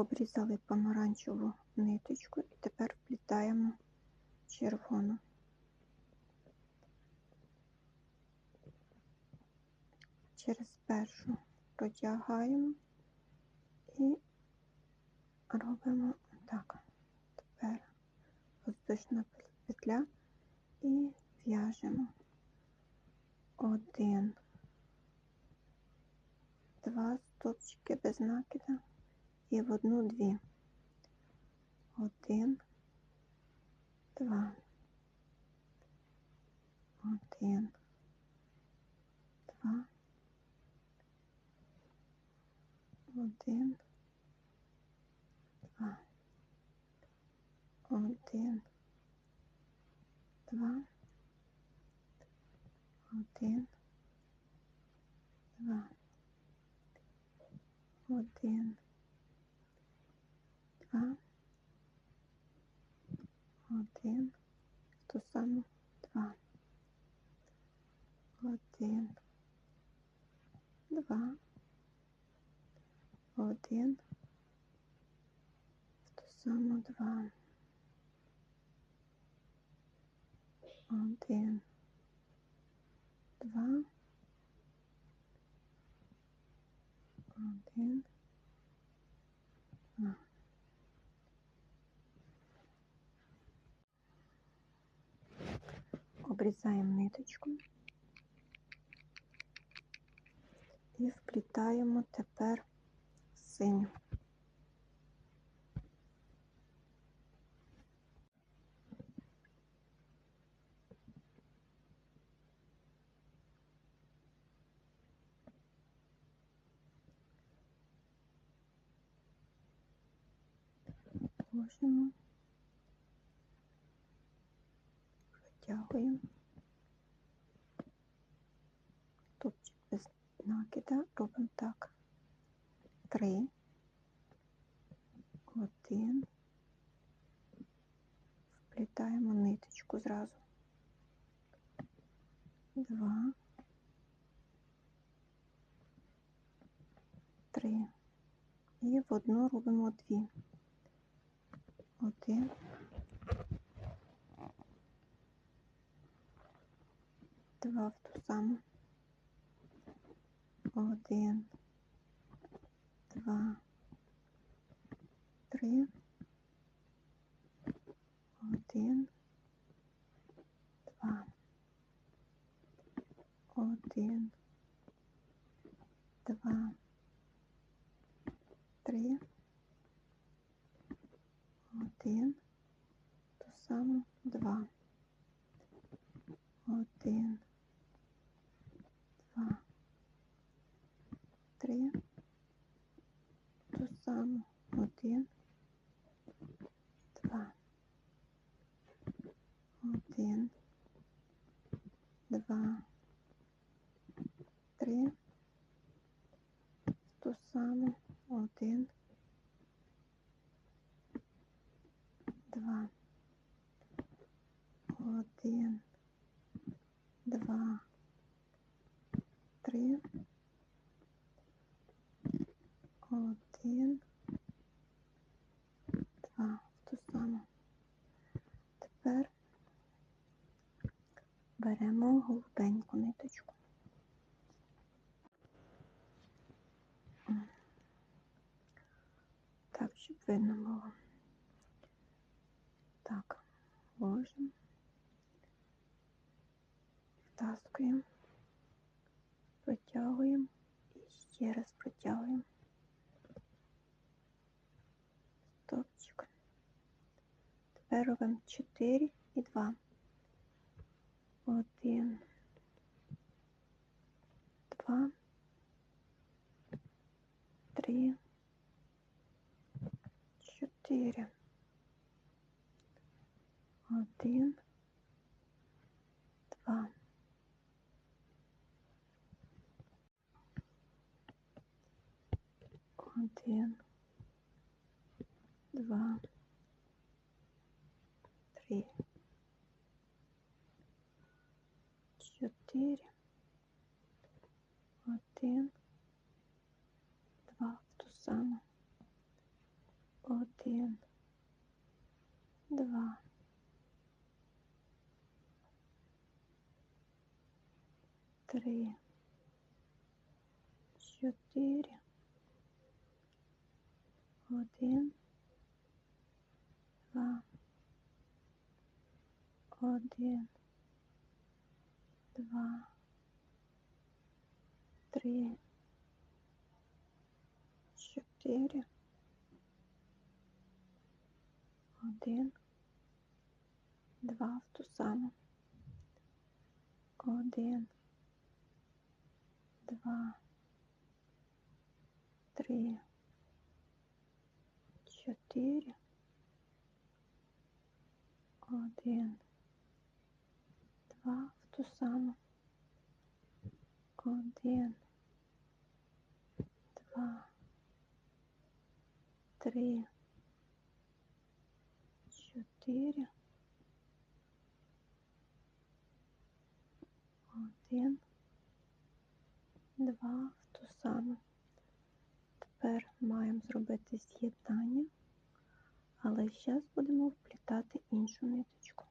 обрізали помаранчеву ниточку і тепер вплітаємо червону. Через першу протягаємо і робимо так. Тепер воздушна петля і в'яжемо один, два стопчики без накида і в одну дві. Один, два, один, два, один, два, один, два, один, два, один, два, один, ту саму. Два, один, два, один, ту саму два, один, два, один, Обрізаємо ниточку і вплітаємо тепер синю. Ложимо, протягуємо. Топчик без накида робимо так. Три, один, вплітаємо ниточку зразу. Два, три. І в одну робимо дві. Один. Два в ту саму. Один, два, три, один, два, один, два, три, один, ту саму, два, один, два, три, ту саму, один, два, один, два, три, ту саму, один, два, один, два, три, один, два, ту саму. Тепер беремо голубеньку ниточку. Так, щоб видно було. Так, ложимо, втаскуємо, протягуємо і ще раз протягуємо. Тепер робимо 4 і 2. 1, 2, 3, 4. Один, два. Один, два, три, чотири, один, два, в ту саму, Один, два, три, чотири, один, два, один, два, три, чотири, один, два в ту саму. Один, два, три, чотири, один, два в ту саму. Один, два, три, чотири, один, два в ту саму. Тепер маємо зробити з'єднання, але зараз будемо вплітати іншу ниточку.